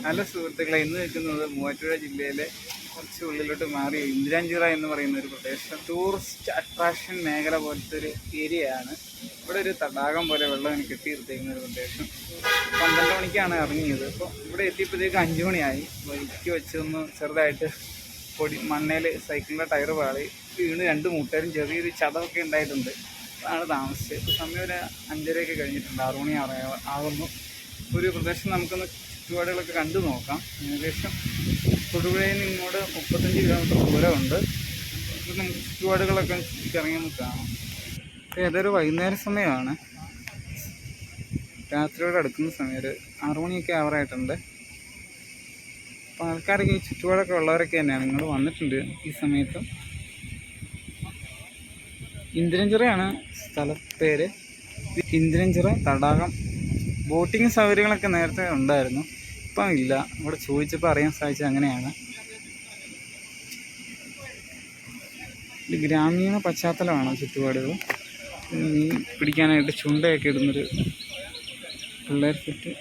Hello സുഹൃത്തുക്കളെ ഇന്ന് നിൽക്കുന്നത് മൂവാറ്റുപുഴ ജില്ലയിലെ കുറച്ച് ഉള്ളിലോട്ട് മാറി ഇന്ദിരാഞ്ചിറ എന്ന് പറയുന്ന ഒരു പ്രദേശം ടൂറിസ്റ്റ് അട്രാക്ഷൻ മേഖല പോലത്തെ ഒരു ഏരിയയാണ് ഇവിടെ ഒരു തടാകം പോലെ വെള്ളം ഇങ്ങനെ കെട്ടി ഒരു പ്രദേശം. പന്ത്രണ്ട് മണിക്കാണ് ഇറങ്ങിയത്. അപ്പോൾ ഇവിടെ എത്തിയപ്പോഴത്തേക്ക് അഞ്ച് മണിയായി. ബൈക്ക് വെച്ചൊന്ന് ചെറുതായിട്ട് പൊടി മണ്ണയിൽ സൈക്കിളിന്റെ ടയർ പാളി വീണ് രണ്ട് മൂട്ടേരും ചെറിയൊരു ചതവൊക്കെ ഉണ്ടായിട്ടുണ്ട്. അതാണ് താമസിച്ചത്. സമയം ഒരു അഞ്ചരയൊക്കെ കഴിഞ്ഞിട്ടുണ്ട്. ആറു മണി ആകുന്നു ഒരു പ്രദേശം നമുക്കൊന്ന് ചുറ്റുപാടുകളൊക്കെ കണ്ടു നോക്കാം. ഏകദേശം തൊടുപുഴയിൽ നിന്ന് ഇങ്ങോട്ട് മുപ്പത്തഞ്ച് കിലോമീറ്റർ ദൂരമുണ്ട്. നമുക്ക് ചുറ്റുപാടുകളൊക്കെ ചുറ്റിക്കറങ്ങി നമുക്ക് കാണാം. ഏതൊരു വൈകുന്നേര സമയമാണ്. രാത്രിയോട് അടുക്കുന്ന സമയം. ഒരു ആറുമണിയൊക്കെ ആവറായിട്ടുണ്ട് അപ്പോൾ ആൾക്കാരൊക്കെ ഈ ചുറ്റുപാടൊക്കെ ഉള്ളവരൊക്കെ തന്നെയാണ് നിങ്ങൾ വന്നിട്ടുണ്ട് ഈ സമയത്ത്. ഇന്ദ്രഞ്ചിറയാണ് സ്ഥലപ്പേര്. ഇന്ദ്രഞ്ചിറ തടാകം. ബോട്ടിങ് സൗകര്യങ്ങളൊക്കെ നേരത്തെ ഉണ്ടായിരുന്നു. ഇപ്പം ഇല്ല. ഇവിടെ ചോദിച്ചപ്പോൾ അറിയാൻ സാധിച്ചത് അങ്ങനെയാണ്. ഇത് ഗ്രാമീണ പശ്ചാത്തലമാണ് ചുറ്റുപാടുകൾ. മീൻ പിടിക്കാനായിട്ട് ചുണ്ടയൊക്കെ ഇടുന്നൊരു പിള്ളേർ ചുറ്റ്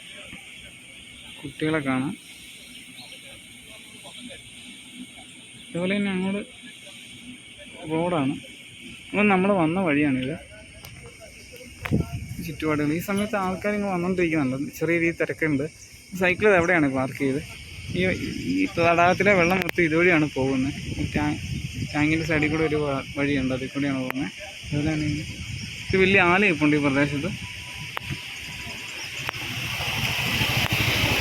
കുട്ടികളെ കാണാം. അതുപോലെ തന്നെ അങ്ങോട്ട് റോഡാണ്. അപ്പം നമ്മൾ വന്ന വഴിയാണിത്. ചുറ്റുപാടുകൾ. ഈ സമയത്ത് ആൾക്കാർ ഇങ്ങനെ വന്നുകൊണ്ടിരിക്കുന്നുണ്ട് ചെറിയ രീതിയിൽ തിരക്കുണ്ട്. സൈക്കിൾ എവിടെയാണ് പാർക്ക് ചെയ്ത്? ഈ ഈ തടാകത്തിലെ വെള്ളം മൊത്തം ഇതുവഴിയാണ് പോകുന്നത്. ഈ ടാ ടാങ്കിന്റെ സൈഡിൽ കൂടെ ഒരു വഴിയുണ്ട്. അതിൽ കൂടെയാണ് പോകുന്നത്. അതുപോലെ തന്നെ ഇത് വലിയ ആല ഇപ്പോൾ ഈ പ്രദേശത്ത്.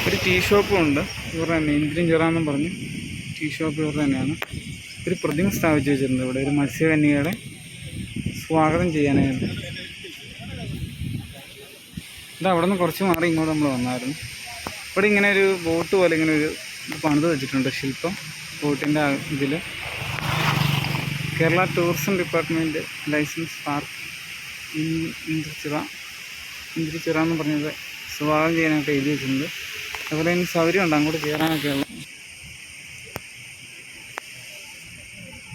ഒരു ടീ ഷോപ്പും ഉണ്ട്. ഇവരുടെ തന്നെ ഇന്ദ്രിയും ചെറാന്നും പറഞ്ഞ് ടീ ഷോപ്പ് ഇവരുടെ തന്നെയാണ്. ഒരു പ്രതിമ സ്ഥാപിച്ച് വെച്ചിട്ടുണ്ട് ഇവിടെ. ഒരു മത്സ്യകന്യകളെ സ്വാഗതം ചെയ്യാനായിട്ട്. ഇത് അവിടെ നിന്ന് കുറച്ച് മാറി ഇങ്ങോട്ട് നമ്മൾ വന്നായിരുന്നു. ഇവിടെ ഇങ്ങനെ ഒരു ബോട്ട് പോലെ ഇങ്ങനെ ഒരു പണിത് വെച്ചിട്ടുണ്ട് ശില്പം ബോട്ടിന്റെ ഇതിൽ Kerala tourism department licence park Indrichira Indrichira എന്ന് പറഞ്ഞത് സ്വാഗതം ചെയ്യാനായിട്ട് എഴുതി വെച്ചിട്ടുണ്ട്. അതുപോലെ തന്നെ സൗകര്യമുണ്ട് അങ്ങോട്ട് കയറാനൊക്കെ ഉള്ളു.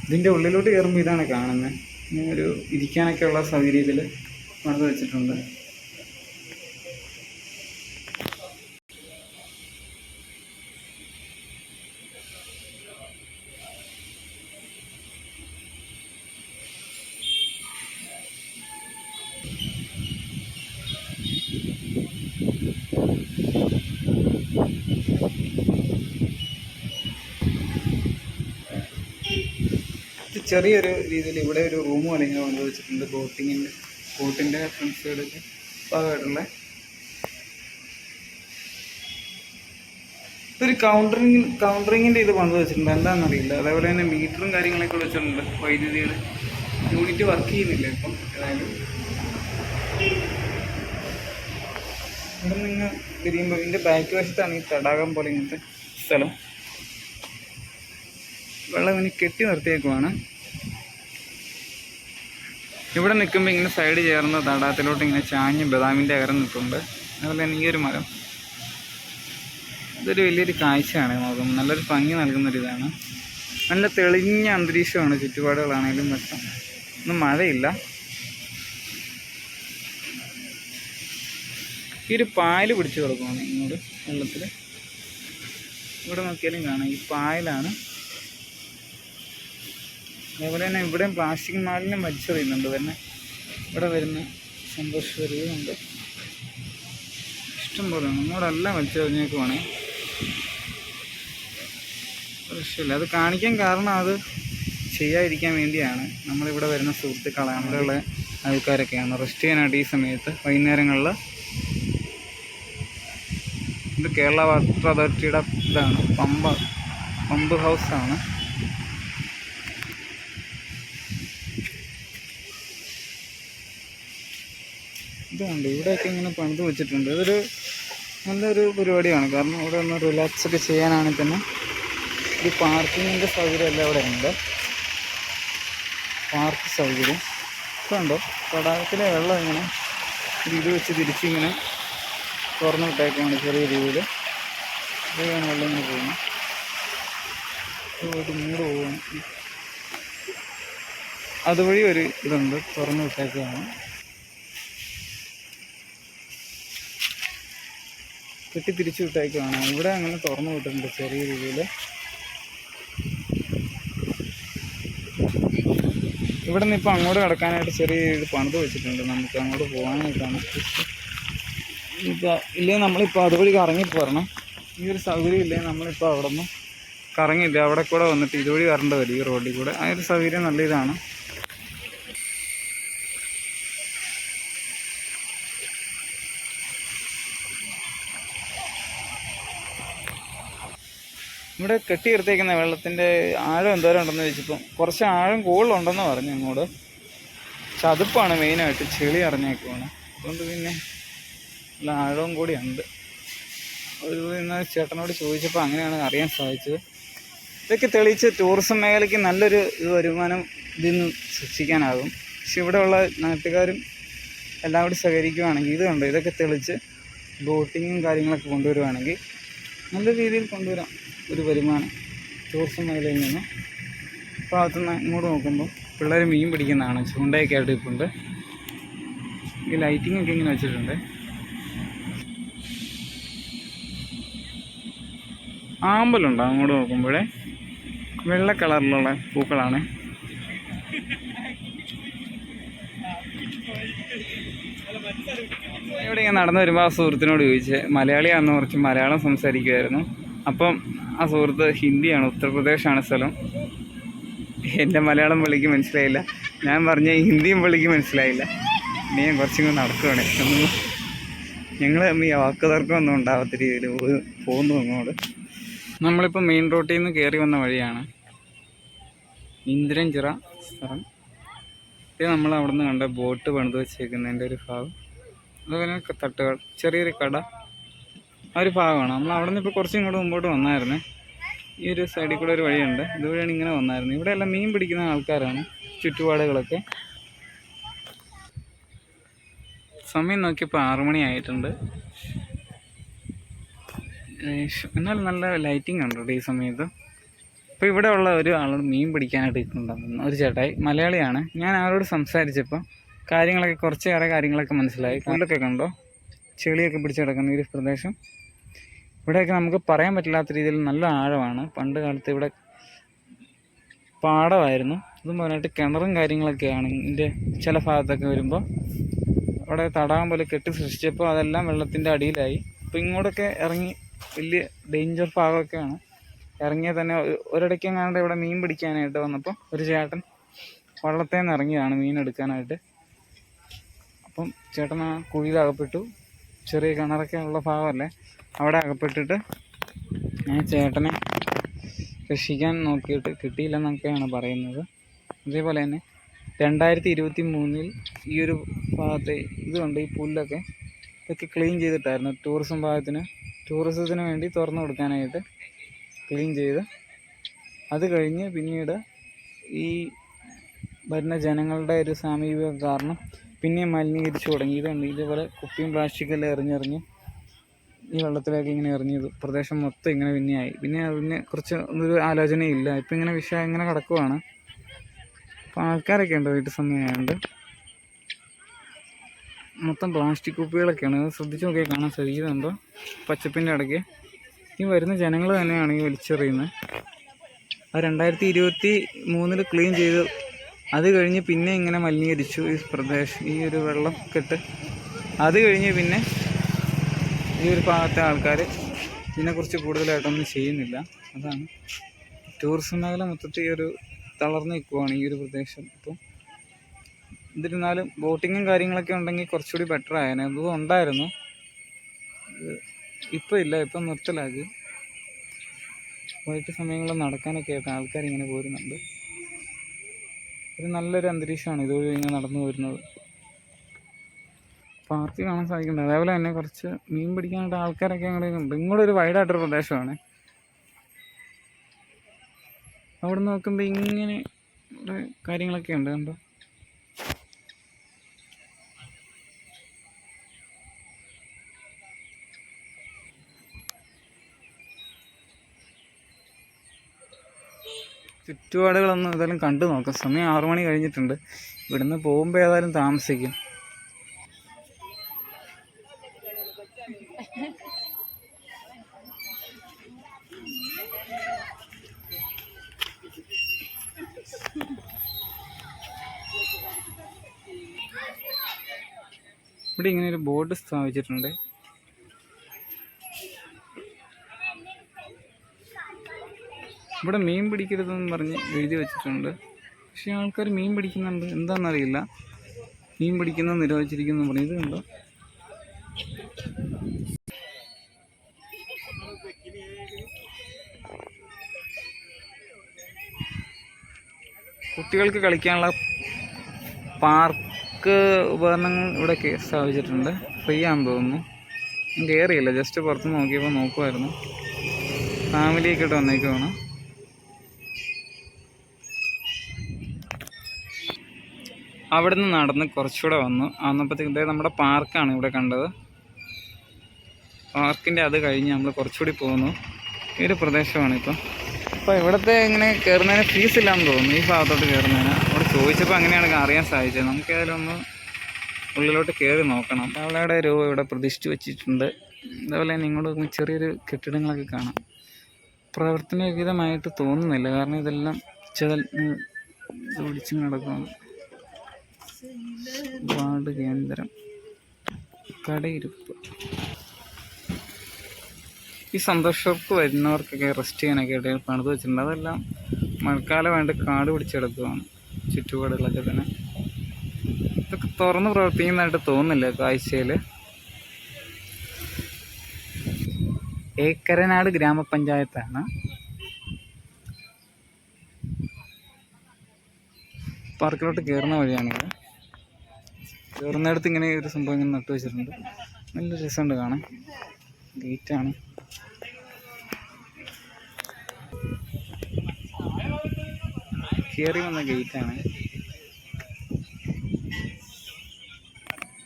ഇതിന്റെ ഉള്ളിലോട്ട് കയറുമ്പോൾ ഇതാണ് കാണുന്നത്. ഇങ്ങനെ ഒരു ഇരിക്കാനൊക്കെ ഉള്ള സൗകര്യത്തിൽ പണിത് വെച്ചിട്ടുണ്ട്. ചെറിയൊരു രീതിയിൽ ഇവിടെ ഒരു റൂം പോലെ കൊണ്ട് വെച്ചിട്ടുണ്ട്. ബോട്ടിങ്ങിന്റെ ബോട്ടിന്റെ ഫ്രണ്ട് ഭാഗമായിട്ടുള്ള. ഇതൊരു കൗണ്ടറിങ് കൗണ്ടറിങ്ങിന്റെ ഇത് വന്നു വെച്ചിട്ടുണ്ട്. എന്താണെന്നറിയില്ല. അതേപോലെ തന്നെ മീറ്ററും കാര്യങ്ങളൊക്കെ വെച്ചിട്ടുണ്ട് വൈദ്യുതിയുടെ യൂണിറ്റ് വർക്ക് ചെയ്യുന്നില്ല ഇപ്പം. ഏതായാലും. ഇവിടെ നിന്ന് തിരിയുമ്പോൾ ഇതിന്റെ ബാക്ക് വശത്താണ് ഈ തടാകം പോലെ ഇങ്ങനത്തെ സ്ഥലം. വെള്ളം ഇങ്ങനെ കെട്ടി നിർത്തിയേക്കുവാണ്. ഇവിടെ നിൽക്കുമ്പോൾ ഇങ്ങനെ സൈഡ് ചേർന്ന് തടാകത്തിലോട്ട് ഇങ്ങനെ ചാഞ്ഞ് ബദാമിന്റെ അകരം നിൽക്കുന്നുണ്ട് അതുപോലെ തന്നെ ഈ ഒരു മരം. ഇതൊരു വലിയൊരു കാഴ്ചയാണ് നോക്കുമ്പോൾ നല്ലൊരു ഭംഗി നൽകുന്നൊരിതാണ് നല്ല തെളിഞ്ഞ അന്തരീക്ഷമാണ് ചുറ്റുപാടുകളാണെങ്കിലും മറ്റും ഒന്നും മഴയില്ല. ഈ ഒരു പായൽ പിടിച്ചു കിടക്കുവാണ് ഇങ്ങോട്ട് വെള്ളത്തിൽ ഇവിടെ നോക്കിയാലും കാണാം. ഈ പായലാണ് അതേപോലെ തന്നെ ഇവിടെയും പ്ലാസ്റ്റിക് മാലിന്യം വലിച്ചെറിയുന്നുണ്ട്. തന്നെ ഇവിടെ വരുന്ന സന്തോഷവരികളുണ്ട് ഇഷ്ടംപോലെ നമ്മുടെ എല്ലാം വലിച്ചെറിഞ്ഞേക്കുവാണേ. പ്രശ്നമില്ല അത് കാണിക്കാൻ കാരണം അത് ചെയ്യാതിരിക്കാൻ വേണ്ടിയാണ് നമ്മളിവിടെ വരുന്ന സുഹൃത്തുക്കളെ അവിടെയുള്ള ആൾക്കാരൊക്കെയാണ്. റെസ്റ്റ് ചെയ്യാനായിട്ട് ഈ സമയത്ത് വൈകുന്നേരങ്ങളിൽ ഇത് കേരള വാട്ടർ അതോറിറ്റിയുടെ ഇതാണ്. പമ്പ പമ്പ് ഹൗസാണ്. ഇതുണ്ട്. ഇവിടെയൊക്കെ ഇങ്ങനെ പണിത് വെച്ചിട്ടുണ്ട്. ഇതൊരു നല്ലൊരു പരിപാടിയാണ്. കാരണം ഇവിടെ ഒന്ന് റിലാക്സ് ഒക്കെ ചെയ്യാനാണെങ്കിൽ തന്നെ ഈ പാർക്കിങ്ങിന്റെ സൗകര്യം എല്ലാം ഇവിടെ ഉണ്ട്? പാർക്ക് സൗകര്യം. ഇപ്പം ഉണ്ടോ തടാകത്തിലെ വെള്ളം ഇങ്ങനെ ഇത് വെച്ച് തിരിച്ചിങ്ങനെ തുറന്നു വിട്ടേക്കാണ് ചെറിയ രീതിയിൽ. ഇതൊക്കെയാണ് വെള്ളം ഇങ്ങനെ പോകുന്നത്. പോയിട്ട് മൂട് അതുവഴി ഒരു ഇതുണ്ട്. തുറന്നു വിട്ടേക്കാണ്. കെട്ടി തിരിച്ചു വിട്ടേക്കുവാണ്. ഇവിടെ അങ്ങനെ തുറന്നു വിട്ടിട്ടുണ്ട് ചെറിയ രീതിയിൽ. ഇവിടെ നിന്ന് ഇപ്പോൾ അങ്ങോട്ട് കിടക്കാനായിട്ട് ചെറിയ രീതിയിൽ പണിത് വെച്ചിട്ടുണ്ട്. നമുക്ക് അങ്ങോട്ട് പോകാനായിട്ടാണ്. ഇപ്പോൾ ഇല്ലേ നമ്മളിപ്പോൾ അതുവഴി കറങ്ങി പോരണം ഈ ഒരു സൗകര്യം ഇല്ലേ നമ്മളിപ്പോൾ അവിടെ നിന്ന് കറങ്ങില്ല അവിടെ കൂടെ വന്നിട്ട് ഇതുവഴി വരേണ്ടി വരും ഈ റോഡിൽ കൂടെ. ആ ഒരു സൗകര്യം നല്ല ഇതാണ്. ഇവിടെ കെട്ടിയെടുത്തേക്കുന്ന വെള്ളത്തിന്റെ ആഴം എന്തോരം ഉണ്ടെന്ന് ചോദിച്ചപ്പം കുറച്ച് ആഴം കൂടുതലുണ്ടെന്ന് പറഞ്ഞു പക്ഷെ ചതുപ്പാണ് മെയിനായിട്ട് ചെളി അറിഞ്ഞേക്കുവാണ്. അതുകൊണ്ട് പിന്നെ നല്ല ആഴവും കൂടി ഉണ്ട്. ഒരു ഇന്ന് ചേട്ടനോട് ചോദിച്ചപ്പോൾ അങ്ങനെയാണ് അറിയാൻ സാധിച്ചത്. ഇതൊക്കെ തെളിയിച്ച് ടൂറിസം മേഖലയ്ക്ക് നല്ലൊരു വരുമാനം ഇതിൽ നിന്ന് സൃഷ്ടിക്കാനാകും. പക്ഷെ ഇവിടെയുള്ള നാട്ടുകാരും എല്ലാം കൂടി സഹകരിക്കുകയാണെങ്കിൽ ഇത് കണ്ടോ? ഇതൊക്കെ തെളിച്ച് ബോട്ടിങ്ങും കാര്യങ്ങളൊക്കെ കൊണ്ടുവരുവാണെങ്കിൽ നല്ല രീതിയിൽ കൊണ്ടുവരാം. ഒരു വരുമാനം ടൂറിസം മേഖലയിൽ നിന്ന് ഭാഗത്തുനിന്ന് ഇങ്ങോട്ട് നോക്കുമ്പോൾ പിള്ളേർ മീൻ പിടിക്കുന്നതാണ്. ചൂണ്ടയൊക്കെ ആയിട്ട് ഇപ്പുണ്ട് ഈ ലൈറ്റിംഗ് ഒക്കെ ഇങ്ങനെ വെച്ചിട്ടുണ്ട്. ആമ്പലുണ്ടോ അങ്ങോട്ട് നോക്കുമ്പോഴേ. വെള്ള കളറിലുള്ള പൂക്കളാണ്. ഇവിടെ ഇങ്ങനെ നടന്നു വരുമ്പോൾ ആ സുഹൃത്തിനോട് ചോദിച്ച് മലയാളിയാണെന്ന് കുറച്ച് മലയാളം സംസാരിക്കുമായിരുന്നു അപ്പം ആ സുഹൃത്ത് ഹിന്ദിയാണ് ഉത്തർപ്രദേശാണ് സ്ഥലം. എന്റെ മലയാളം വിളിക്ക് മനസ്സിലായില്ല. ഞാൻ പറഞ്ഞ ഹിന്ദിയും വിളിക്ക് മനസ്സിലായില്ല. ഇനി ഞാൻ കുറച്ചും കൂടെ നടക്കുവാണ്. ഒന്നും ഞങ്ങൾ ഈ വാക്കുതർക്കമൊന്നും ഉണ്ടാവാത്ത രീതിയിൽ പോകുന്നു അങ്ങോട്ട്. നമ്മളിപ്പോൾ മെയിൻ റോട്ടിൽ നിന്ന് കയറി വന്ന വഴിയാണ്. ഇന്ദ്രൻചിറ സ്ഥലം. ഇത് നമ്മൾ അവിടെ നിന്ന് കണ്ട ബോട്ട് പണിത് വെച്ചേക്കുന്നതിന്റെ ഒരു ഭാഗം. അതുപോലെ തട്ടുകൾ ചെറിയൊരു കട. ആ ഒരു ഭാഗമാണ്. നമ്മൾ അവിടെ നിന്ന് ഇപ്പോൾ കുറച്ചും ഇങ്ങോട്ട് മുമ്പോട്ട് വന്നായിരുന്നു. ഈ ഒരു സൈഡിൽ കൂടെ ഒരു വഴിയുണ്ട്. ഇതുവഴിയാണ് ഇങ്ങനെ വന്നായിരുന്നു. ഇവിടെ എല്ലാം മീൻ പിടിക്കുന്ന ആൾക്കാരാണ്. ചുറ്റുപാടുകളൊക്കെ. സമയം നോക്കിയപ്പോൾ ആറുമണി ആയിട്ടുണ്ട്. എന്നാൽ നല്ല ലൈറ്റിംഗ് ഉണ്ട് കേട്ടോ ഈ സമയത്ത്. ഇപ്പോൾ ഇവിടെ ഉള്ള ഒരു ആളോട് മീൻ പിടിക്കാനായിട്ട് ഇട്ടുണ്ടായിരുന്നു ഒരു ചേട്ടായി മലയാളിയാണ്. ഞാൻ അവരോട് സംസാരിച്ചപ്പോൾ കാര്യങ്ങളൊക്കെ കുറച്ചേറെ കാര്യങ്ങളൊക്കെ മനസ്സിലായി. കണ്ടൊക്കെ കണ്ടോ? ചെളിയൊക്കെ പിടിച്ച് കിടക്കുന്ന ഈ പ്രദേശം. ഇവിടെയൊക്കെ നമുക്ക് പറയാൻ പറ്റില്ലാത്ത രീതിയിൽ നല്ല ആഴമാണ്. പണ്ട് കാലത്ത് ഇവിടെ പാടമായിരുന്നു. അതും പറഞ്ഞിട്ട് കിണറും കാര്യങ്ങളൊക്കെയാണ് ഇതിന്റെ ചില ഭാഗത്തൊക്കെ വരുമ്പോൾ അവിടെ തടാകം പോലെ കെട്ടി സൃഷ്ടിച്ചപ്പോൾ അതെല്ലാം വെള്ളത്തിന്റെ അടിയിലായി. അപ്പോൾ ഇങ്ങോട്ടൊക്കെ ഇറങ്ങി വലിയ ഡേഞ്ചർ ഭാഗമൊക്കെയാണ്. ഇറങ്ങിയാൽ തന്നെ ഒരിടയ്ക്ക് എങ്ങാണ്ട് ഇവിടെ മീൻ പിടിക്കാനായിട്ട് വന്നപ്പോൾ ഒരു ചേട്ടൻ വള്ളത്തിൽ നിന്ന് ഇറങ്ങിയതാണ് മീൻ എടുക്കാനായിട്ട്. അപ്പം ചേട്ടൻ ആ കുഴിയിൽ അകപ്പെട്ടു ചെറിയ കിണറൊക്കെ ഉള്ള ഭാഗമല്ലേ? അവിടെ അകപ്പെട്ടിട്ട് ഞാൻ ചേട്ടനെ രക്ഷിക്കാൻ നോക്കിയിട്ട് കിട്ടിയില്ലെന്നൊക്കെയാണ് പറയുന്നത്. അതേപോലെ തന്നെ രണ്ടായിരത്തി ഇരുപത്തി മൂന്നിൽ ഈ ഒരു ഭാഗത്തെ ഇതുണ്ട് ഈ പുല്ലൊക്കെ ഇതൊക്കെ ക്ലീൻ ചെയ്തിട്ടായിരുന്നു. ടൂറിസം ഭാഗത്തിന് ടൂറിസത്തിന് വേണ്ടി തുറന്നു കൊടുക്കാനായിട്ട് ക്ലീൻ ചെയ്ത് അത് കഴിഞ്ഞ് പിന്നീട് ഈ വരുന്ന ജനങ്ങളുടെ ഒരു സാമീപ്യം കാരണം പിന്നെ മലിനീകരിച്ചു തുടങ്ങി. ഇതുണ്ട് ഇതേപോലെ കുപ്പിയും പ്ലാസ്റ്റിക്കെല്ലാം എറിഞ്ഞെറിഞ്ഞ് ഈ വെള്ളത്തിലേക്ക് ഇങ്ങനെ എറിഞ്ഞത്. പ്രദേശം മൊത്തം ഇങ്ങനെ പിന്നെയായി. പിന്നെ അതിനെ കുറച്ച് ഒരു ആലോചനയില്ല. ഇപ്പം ഇങ്ങനെ വിഷയം ഇങ്ങനെ കിടക്കുവാണ്. അപ്പം ആൾക്കാരൊക്കെ ഉണ്ട് വീട്ടു സമയമായതുകൊണ്ട് മൊത്തം പ്ലാസ്റ്റിക് കുപ്പികളൊക്കെയാണ്. ശ്രദ്ധിച്ച് നോക്കിയാൽ കാണാൻ സാധിക്കുന്നുണ്ടോ പച്ചപ്പിന്റെ ഇടയ്ക്ക് ഈ വരുന്ന ജനങ്ങൾ തന്നെയാണ് ഈ വലിച്ചെറിയുന്നത്. അത് രണ്ടായിരത്തി ഇരുപത്തി മൂന്നിൽ ക്ലീൻ ചെയ്തു അത് കഴിഞ്ഞ് പിന്നെ ഇങ്ങനെ മലിനീകരിച്ചു ഈ പ്രദേശം ഈ ഒരു വെള്ളം കെട്ട്. അത് കഴിഞ്ഞ് പിന്നെ ഈ ഒരു ഭാഗത്തെ ആൾക്കാർ ഇതിനെക്കുറിച്ച് കൂടുതലായിട്ടൊന്നും ചെയ്യുന്നില്ല. അതാണ്. ടൂറിസം മേഖല മൊത്തത്തിൽ ഈ ഒരു തളർന്നു നിൽക്കുവാണ് ഈ ഒരു പ്രദേശം. ഇപ്പം എന്നിരുന്നാലും ബോട്ടിങ്ങും കാര്യങ്ങളൊക്കെ ഉണ്ടെങ്കിൽ കുറച്ചുകൂടി ബെറ്റർ ആയേനെ. അതും ഉണ്ടായിരുന്നു. ഇപ്പം ഇല്ല. ഇപ്പം നിർത്തലാക്കി. വൈകിട്ട് സമയങ്ങളിൽ നടക്കാനൊക്കെ ആയിട്ട് ആൾക്കാർ ഇങ്ങനെ പോരുന്നുണ്ട്. ഒരു നല്ലൊരു അന്തരീക്ഷമാണ് ഇതുവഴി ഇങ്ങനെ നടന്നു വരുന്നത്. പാർക്ക് കാണാൻ സാധിക്കുന്നുണ്ട്. അതേപോലെ തന്നെ കുറച്ച് മീൻ പിടിക്കാനായിട്ട് ആൾക്കാരൊക്കെ അങ്ങോട്ട് ഉണ്ട്. ഇങ്ങോട്ട് ഒരു വൈഡായിട്ടൊരു പ്രദേശമാണ്. അവിടെ നോക്കുമ്പോൾ ഇങ്ങനെ കാര്യങ്ങളൊക്കെ ഉണ്ട്. കണ്ടോ? ചുറ്റുപാടുകളൊന്നും ഏതായാലും കണ്ടു നോക്കാം. സമയം ആറു മണി കഴിഞ്ഞിട്ടുണ്ട്. ഇവിടുന്ന് പോകുമ്പോൾ ഏതായാലും താമസിക്കും. ഇവിടെ ഇങ്ങനെ ഒരു ബോർഡ് സ്ഥാപിച്ചിട്ടുണ്ട്. ഇവിടെ മീൻ പിടിക്കരുതെന്ന് പറഞ്ഞ് എഴുതി വെച്ചിട്ടുണ്ട്. പക്ഷെ ആൾക്കാർ മീൻ പിടിക്കുന്നുണ്ട്. എന്താണെന്നറിയില്ല. മീൻ പിടിക്കുന്നത് നിരോധിച്ചിരിക്കുന്നു പറഞ്ഞു കുട്ടികൾക്ക് കളിക്കാനുള്ള പാർക്ക് ഉപകരണങ്ങൾ ഇവിടെ സ്ഥാപിച്ചിട്ടുണ്ട്. ഫ്രീ ആകുമ്പോൾ തോന്നുന്നു. ഞാൻ കയറിയില്ല ജസ്റ്റ് പുറത്ത് നോക്കിയപ്പോൾ നോക്കുമായിരുന്നു ഫാമിലിയൊക്കെ ഇട്ട് വന്നേക്കുവാണ്. അവിടെ നിന്ന് നടന്ന് കുറച്ചുകൂടെ വന്നു. വന്നപ്പോഴത്തേക്കും നമ്മുടെ പാർക്കാണ് ഇവിടെ കണ്ടത്. പാർക്കിന്റെ അത് കഴിഞ്ഞ് നമ്മൾ കുറച്ചുകൂടി പോകുന്നു ഈ ഒരു പ്രദേശമാണ് ഇപ്പം അപ്പോൾ ഇവിടുത്തെ ഇങ്ങനെ കയറുന്നതിന് ഫീസ് ഇല്ലാന്ന് തോന്നുന്നു. ഈ ഭാഗത്തോട്ട് കയറുന്നതിന് ചോദിച്ചപ്പോൾ അങ്ങനെയാണ് അറിയാൻ സാധിച്ചത്. നമുക്ക് ഏതായാലും ഒന്ന് ഉള്ളിലോട്ട് കയറി നോക്കണം. അവളുടെ രൂപ ഇവിടെ പ്രതിഷ്ഠിച്ച് വെച്ചിട്ടുണ്ട്. അതേപോലെ നോക്കുമ്പോൾ ചെറിയൊരു കെട്ടിടങ്ങളൊക്കെ കാണാം. പ്രവർത്തനരഹിതമായിട്ട് തോന്നുന്നില്ല. കാരണം ഇതെല്ലാം ചെതൽ ഒടിച്ചു നടക്കുന്നു വാർഡ് കേന്ദ്രം. കടയിരുപ്പ്. ഈ സന്തോഷർക്ക് വരുന്നവർക്കൊക്കെ റെസ്റ്റ് ചെയ്യാനൊക്കെ ഇടയിൽ പണിത് വെച്ചിട്ടുണ്ട്. അതെല്ലാം മഴക്കാലമായിട്ട് കാട് പിടിച്ചെടുക്കുകയാണ് ചുറ്റുപാടുകളൊക്കെ തന്നെ. ഇതൊക്കെ തുറന്ന് പ്രവർത്തിക്കുന്നതായിട്ട് തോന്നുന്നില്ല കാഴ്ചയിൽ ഏക്കരനാട് ഗ്രാമപഞ്ചായത്താണ്. പാർക്കിലോട്ട് കയറുന്ന വഴിയാണിത്. കയറുന്നിടത്ത് ഇങ്ങനെ ഒരു സംഭവം ഇങ്ങനെ നട്ടു വെച്ചിട്ടുണ്ട് നല്ല രസമുണ്ട് കാണാൻ. ഗേറ്റാണ്. കയറി വന്ന ഗേറ്റാണ്.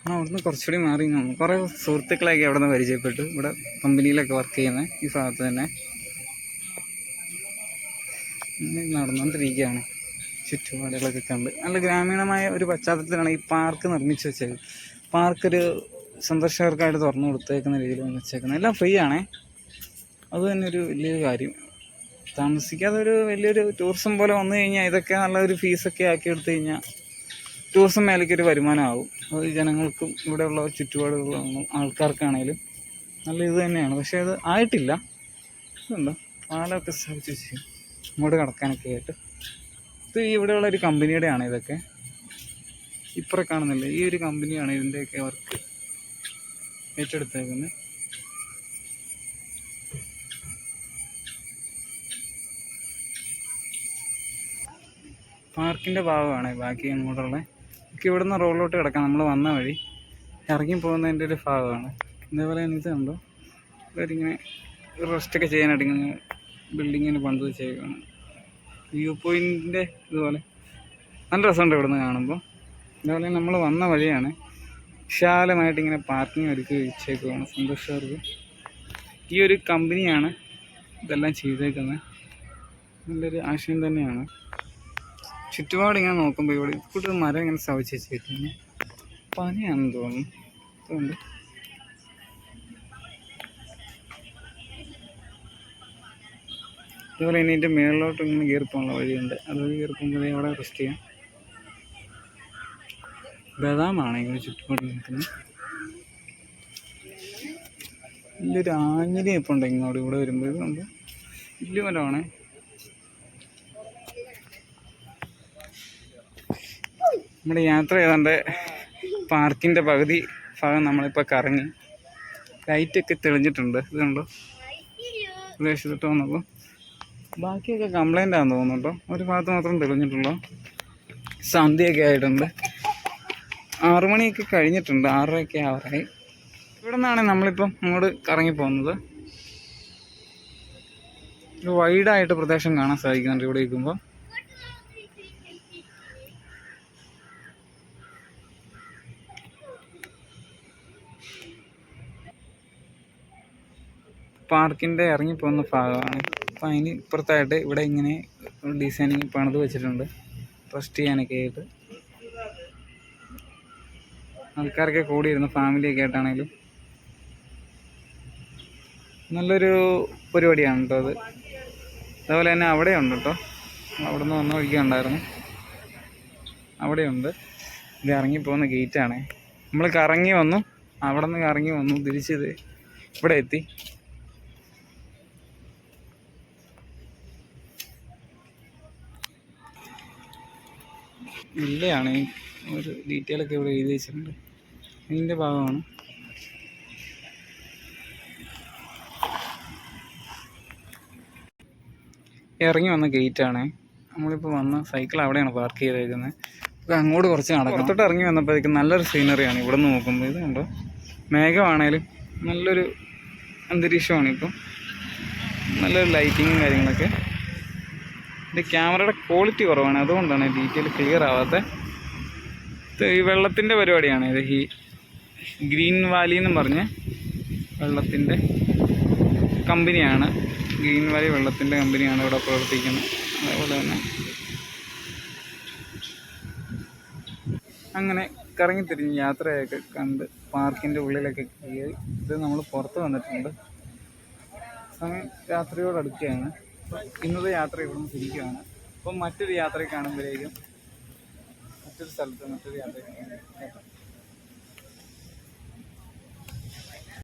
ആ അവിടുന്ന് കുറച്ചുകൂടി മാറി നിന്നു. കുറേ സുഹൃത്തുക്കളെയൊക്കെ അവിടെ നിന്ന് പരിചയപ്പെട്ടു. ഇവിടെ കമ്പനിയിലൊക്കെ വർക്ക് ചെയ്യുന്നത് ഈ ഭാഗത്ത് തന്നെ. നടന്നുകൊണ്ടിരിക്കുകയാണ് ചുറ്റുപാടുകളൊക്കെ കണ്ട്. നല്ല ഗ്രാമീണമായ ഒരു പശ്ചാത്തലത്തിലാണ് ഈ പാർക്ക് നിർമ്മിച്ച് വെച്ചത്. പാർക്ക് ഒരു സന്ദർശകർക്കായിട്ട് തുറന്നു കൊടുത്തേക്കുന്ന രീതിയിൽ വെച്ചേക്കുന്നത്. എല്ലാം ഫ്രീ ആണേ. അത് തന്നെ ഒരു വലിയൊരു കാര്യം. താമസിക്കാതെ ഒരു വലിയൊരു ടൂറിസം പോലെ വന്നു കഴിഞ്ഞാൽ ഇതൊക്കെ നല്ലൊരു ഫീസൊക്കെ ആക്കി എടുത്തു കഴിഞ്ഞാൽ ടൂറിസം മേലേക്കൊരു വരുമാനമാവും അത് ജനങ്ങൾക്കും ഇവിടെയുള്ള ചുറ്റുപാടുകളുള്ള ആൾക്കാർക്കാണേലും നല്ല ഇത് തന്നെയാണ്. പക്ഷേ അത് ആയിട്ടില്ല. ഇതുണ്ടോ പാലൊക്കെ സ്ഥാപിച്ച് ചെയ്യും ഇങ്ങോട്ട് കടക്കാനൊക്കെ ആയിട്ട്. ഇത് ഇവിടെയുള്ള ഒരു കമ്പനിയുടെ ആണ് ഇതൊക്കെ. ഇപ്പുറം കാണുന്നില്ല? ഈ ഒരു കമ്പനിയാണ് ഇതിന്റെയൊക്കെ വർക്ക് ഏറ്റെടുത്തേക്കുന്നത്. പാർക്കിന്റെ ഭാഗമാണ് ബാക്കി അങ്ങോട്ടുള്ള. നമുക്ക് നിന്ന് റോഡിലോട്ട് കിടക്കാം. നമ്മൾ വന്ന വഴി. ഇറങ്ങി പോകുന്നതിന്റെ ഒരു ഭാഗമാണ്. ഇതേപോലെ എനിക്ക് കണ്ടോ. ഇവരിങ്ങനെ റെസ്റ്റൊക്കെ ചെയ്യാനായിട്ട് ഇങ്ങനെ ബിൽഡിങ്ങിന് പണ്ട് ചെയ്യുകയാണ് വ്യൂ പോയിന്റിന്റെ ഇതുപോലെ. നല്ല രസമുണ്ട് ഇവിടുന്ന് കാണുമ്പോൾ ഇതേപോലെ നമ്മൾ വന്ന വഴിയാണ്. വിശാലമായിട്ട് ഇങ്ങനെ പാർക്കിംഗ് ഒരുക്കി വെച്ചേക്കുവാണ് സന്തോഷവർക്ക്. ഈ ഒരു കമ്പനിയാണ് ഇതെല്ലാം ചെയ്തേക്കുന്നത്. നല്ലൊരു ആശയം തന്നെയാണ്. ചുറ്റുപാട് ഇങ്ങനെ നോക്കുമ്പോൾ ഇവിടെ കൂട്ടൊരു മരം ഇങ്ങനെ സ്ഥാപിച്ച് വെച്ചേക്കുന്നു പനിയാണെന്ന് തോന്നുന്നു. അതുകൊണ്ട് അതുപോലെ ഇനി ഇതിന്റെ മേളിലോട്ട് ഇങ്ങനെ കീർപ്പുള്ള വഴിയുണ്ട്. അതുവഴി കീർപ്പുമ്പോൾ അവിടെ റെസ്റ്റ് ചെയ്യാം. ബദാമാണ് ഇങ്ങനെ ചുറ്റുപാട് നിൽക്കുന്നത്. വലിയൊരു ആഞ്ഞിലി ഇപ്പോൾ ഉണ്ട് ഇങ്ങോട്ട് ഇവിടെ വരുമ്പോൾ ഇത് വലിയ മരമാണേ. നമ്മുടെ യാത്ര ഏതാണ്ട് പാർക്കിന്റെ പകുതി ഭാഗം നമ്മളിപ്പോൾ കറങ്ങി. ലൈറ്റൊക്കെ തെളിഞ്ഞിട്ടുണ്ട്. ഇതുണ്ടോ? ഉദ്ദേശിച്ചിട്ടോ എന്നുള്ളൂ ബാക്കിയൊക്കെ കംപ്ലൈന്റ് ആണെന്ന് തോന്നുന്നുണ്ടോ ഒരു ഭാഗത്ത് മാത്രം തെളിഞ്ഞിട്ടുള്ളൂ. സന്ധ്യയൊക്കെ ആയിട്ടുണ്ട്. ആറു മണിയൊക്കെ കഴിഞ്ഞിട്ടുണ്ട്. ആറരയൊക്കെ ആവറായി. ഇവിടെ നിന്നാണ് നമ്മളിപ്പം അങ്ങോട്ട് കറങ്ങി പോകുന്നത്. വൈഡായിട്ട് പ്രദേശം കാണാൻ സാധിക്കുന്നുണ്ട് ഇവിടെ ഇരിക്കുമ്പോൾ പാർക്കിന്റെ ഇറങ്ങിപ്പോകുന്ന ഭാഗമാണ്. അപ്പം അതിന് ഇപ്പുറത്തായിട്ട് ഇവിടെ ഇങ്ങനെ ഡിസൈനിങ് പണിത് വെച്ചിട്ടുണ്ട്. റെസ്റ്റ് ചെയ്യാനൊക്കെ ആയിട്ട്. ആൾക്കാരൊക്കെ കൂടിയിരുന്ന് ഫാമിലിയൊക്കെ ആയിട്ടാണെങ്കിലും. നല്ലൊരു പരിപാടിയാണ് കേട്ടോ അത്. അതുപോലെ തന്നെ അവിടെ ഉണ്ട് കേട്ടോ അവിടെ നിന്ന് വന്ന് വഴിക്കുണ്ടായിരുന്നു. അവിടെയുണ്ട് ഇത് ഇറങ്ങിപ്പോകുന്ന ഗേറ്റാണ് നമ്മൾ കറങ്ങി വന്നു. അവിടെ നിന്ന് കറങ്ങി വന്നു തിരിച്ചത് ഇവിടെ എത്തി. ഇല്ലയാണ്. ഒരു ഡീറ്റെയിൽ ഒക്കെ ഇവിടെ എഴുതി വെച്ചിട്ടുണ്ട്. ഇതിന്റെ ഭാഗമാണ്. ഇറങ്ങി വന്ന ഗേറ്റാണ് നമ്മളിപ്പോൾ വന്ന സൈക്കിൾ അവിടെയാണ് പാർക്ക് ചെയ്തേക്കുന്നത് അപ്പോൾ അങ്ങോട്ട് കുറച്ച് നടക്കണം. തൊട്ട് ഇറങ്ങി വന്നപ്പോഴേക്കും നല്ലൊരു സീനറിയാണ് ഇവിടെ നിന്ന് നോക്കുമ്പോൾ ഇത് കണ്ടോ? മേഘമാണേലും നല്ലൊരു അന്തരീക്ഷമാണ് ഇപ്പം. നല്ലൊരു ലൈറ്റിങ്ങും കാര്യങ്ങളൊക്കെ. ഇത് ക്യാമറയുടെ ക്വാളിറ്റി കുറവാണ്. അതുകൊണ്ടാണ് ഡീറ്റെയിൽ ക്ലിയർ ആവാത്ത ഇത് ഈ വെള്ളത്തിന്റെ പരിപാടിയാണ്. ഇത് ഈ ഗ്രീൻ വാലി എന്നും പറഞ്ഞ് വെള്ളത്തിന്റെ കമ്പനിയാണ്. ഗ്രീൻ വാലി വെള്ളത്തിന്റെ കമ്പനിയാണ് ഇവിടെ പ്രവർത്തിക്കുന്നത്. അതേപോലെ തന്നെ അങ്ങനെ കറങ്ങി തിരിഞ്ഞ് യാത്രയൊക്കെ കണ്ട് പാർക്കിന്റെ ഉള്ളിലൊക്കെ കയറി ഇത് നമ്മൾ പുറത്ത് വന്നിട്ടുണ്ട്. സമയം രാത്രിയോട് അടുക്കുകയാണ് അപ്പോൾ ഇന്നത്തെ യാത്ര ഇവിടുന്ന് തിരിക്കുകയാണ്. അപ്പം മറ്റൊരു യാത്ര കാണുമ്പോഴേക്കും മറ്റൊരു സ്ഥലത്ത് മറ്റൊരു യാത്ര